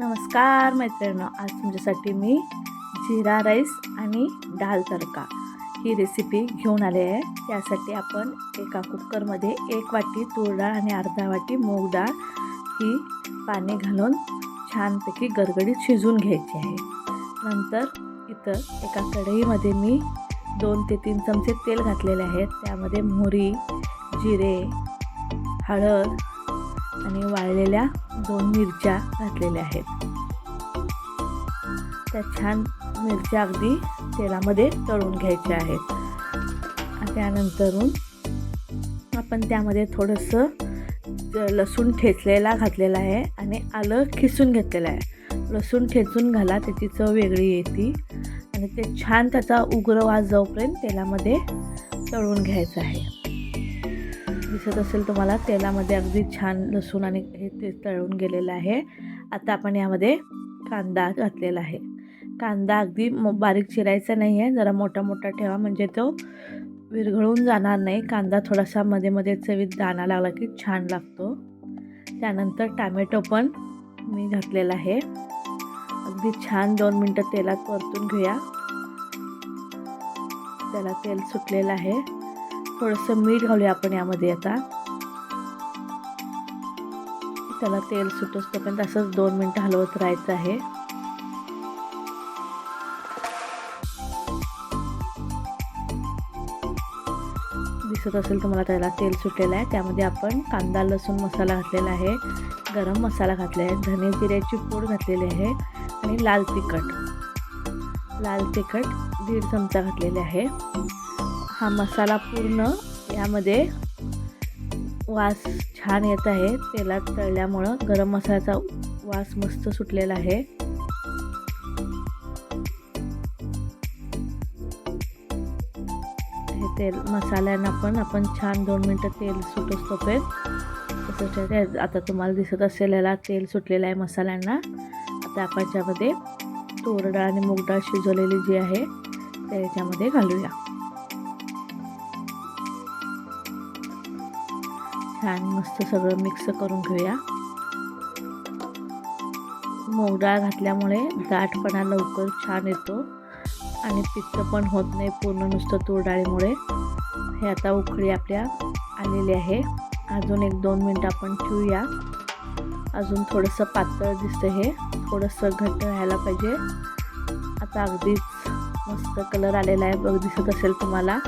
नमस्कार मैत्रिणी आज तुमच्यासाठी मी जिरा राईस आणि दाल तडका ही रेसिपी घेऊन आले आहे. त्यासाठी आपण एका कुकरमध्ये एक वाटी तूर डाळ आणि अर्धा वाटी मूग डाळ ही पाणी घालून छानपैकी गरगडीत शिजवून घ्यायची आहे. नंतर इथं एका कढईमध्ये मी दोन ते तीन चमचे तेल घातलेले आहेत त्यामध्ये मोहरी जिरे हळद आणि वाळलेल्या दोन मिरच्या घातलेल्या आहेत. त्या छान मिरच्या अगदी तेलामध्ये तळून घ्यायच्या आहेत. आणि त्यानंतरून आपण त्यामध्ये थोडंसं लसूण ठेचलेला घातलेला आहे आणि आलं खिसून घेतलेलं आहे. लसूण ठेचून घाला त्याची चव वेगळी येते. आणि ते छान त्याचा उग्र वास जाऊपर्यंत तेलामध्ये तळून घ्यायचं आहे. दिसत असेल तुम्हाला तेलामध्ये अगदी छान लसूण आणि हे ते तळून गेलेलं आहे. आता आपण यामध्ये कांदा घातलेला आहे. कांदा अगदी बारीक चिरायचा नाही आहे जरा मोठा मोठा ठेवा म्हणजे तो विरघळून जाणार नाही. कांदा थोडासा मध्ये मध्ये चवीत दाणा लागला की छान लागतो. त्यानंतर टामॅटो पण मी घातलेला आहे. अगदी छान दोन मिनटं तेलात परतून घेऊया. त्याला तेल सुटलेलं आहे. थोडंसं मीठ घालूया आपण यामध्ये आता. त्याला तेल सुटस तोपर्यंत असंच दोन मिनटं हलवत राहायचं आहे. दिसत असेल तुम्हाला त्याला तेल सुटलेलं आहे. त्यामध्ये आपण कांदा लसूण मसाला घातलेला आहे. गरम मसाला घातला आहे. धने जिऱ्याची पूड घातलेली आहे. आणि लाल तिखट. लाल तिखट दीड चमचा घातलेले आहे. हा मसाला पूर्ण यामध्ये वास छान येत आहे. तेलात तळल्यामुळं गरम मसाल्याचा वास मस्त सुटलेला आहे. हे तेल मसाल्यांना पण आपण छान दोन मिनटं तेल सुटच तोपर्यंत. तसंच आता तुम्हाला दिसत असेल याला तेल सुटलेलं आहे मसाल्यांना. आता आपण याच्यामध्ये तूर डाळ आणि मूग डाळ शिजवलेली जी आहे त्याच्यामध्ये घालूया. छान मस्त सगळं मिक्स करून घेऊया. मूग डाळ घातल्यामुळे दाटपणा लवकर छान येतो आणि पित्त पण होत नाही पूर्ण नुसतं तूर डाळीमुळे हे आता उकळी आपल्या आलेली आहे. अजून एक दोन मिनटं आपण ठेवूया. अजून थोडंसं पातळ दिसतं हे. थोडंसं घट्ट व्हायला पाहिजे. आता अगदीच मस्त कलर आलेला आहे. बघ दिसत असेल तुम्हाला.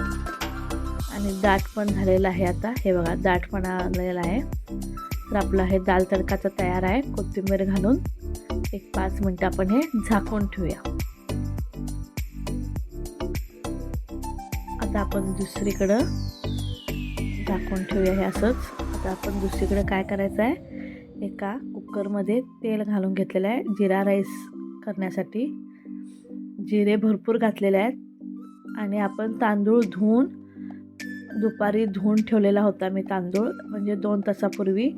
आणि दाट पण झालेलं आहे आता. हे बघा दाटपणा आलेलं आहे. तर आपलं हे दाल तडकाचं तयार आहे. कोथिंबीर घालून एक पाच मिनटं आपण हे झाकून ठेवूया. आता आपण दुसरीकडं झाकून ठेवूया हे असंच. आता आपण दुसरीकडं काय करायचं आहे? एका कुकरमध्ये तेल घालून घेतलेलं आहे. जिरा राईस करण्यासाठी. जिरे भरपूर घातलेले आहेत. आणि आपण तांदूळ धुवून दुपारी धुवून ठेवलेला होता मी तांदूळ. म्हणजे दोन तासापूर्वी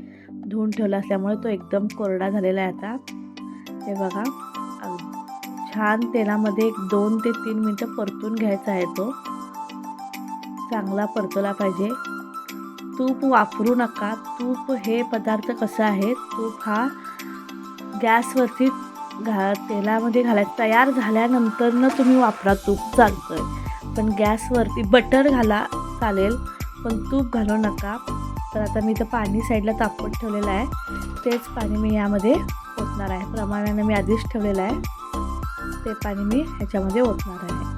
धुवून ठेवला असल्यामुळे तो एकदम कोरडा झालेला आहे आता. हे बघा. छान तेलामध्ये एक दोन ते तीन मिनटं परतून घ्यायचा आहे तो. चांगला परतला पाहिजे. तूप वापरू नका. तूप हे पदार्थ कसं आहे तूप हा गॅसवरती घा तेलामध्ये घालायचं. तयार झाल्यानंतरनं तुम्ही वापरा. तूप चालतं आहे पण गॅसवरती बटर घाला. चालेल पण तूप घालू नका. तर आता मी इथं पाणी साईडला तापवत ठेवलेलं आहे. तेच पाणी मी यामध्ये ओतणार आहे. प्रमाणाने मी आधीच ठेवलेलं आहे. ते पाणी मी ह्याच्यामध्ये ओतणार आहे.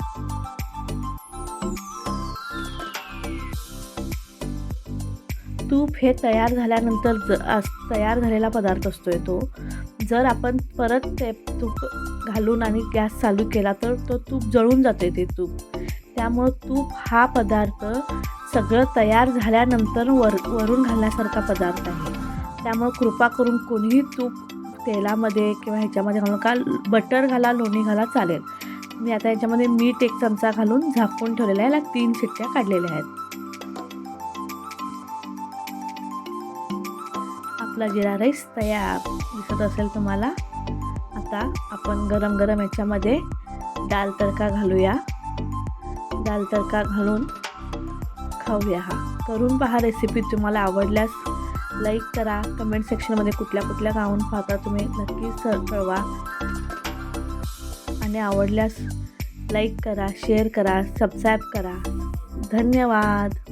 तूप हे तयार झाल्यानंतर ज तयार झालेला पदार्थ असतो आहे तो. जर आपण परत ते तूप घालून आणि गॅस चालू केला तर तो तूप जळून जाते ते तूप. त्यामुळं तूप हा पदार्थ सगळं तयार झाल्यानंतर वर वरून घालण्यासारखा पदार्थ आहे. त्यामुळं कृपा करून कोणीही तूप तेलामध्ये किंवा ह्याच्यामध्ये घालून का बटर घाला लोणी घाला चालेल. मी आता याच्यामध्ये मीठ एक चमचा घालून झाकून ठेवलेला आहे. याला तीन शिट्ट्या काढलेल्या आहेत. आपला जिरा राईस तयार दिसत असेल तुम्हाला. आता आपण गरम गरम याच्यामध्ये दाल तडका घालूया. दाल तडका घालून? खाऊया हा. करून पहा रेसिपी तुम्हाला आवडल्यास. लाईक करा. कमेंट सेक्शनमध्ये कुठल्या कुठल्या गाऊन पाहता तुम्ही. नक्कीच कळवा. आणि आवडल्यास लाईक करा शेअर करा सबस्क्राईब करा. धन्यवाद.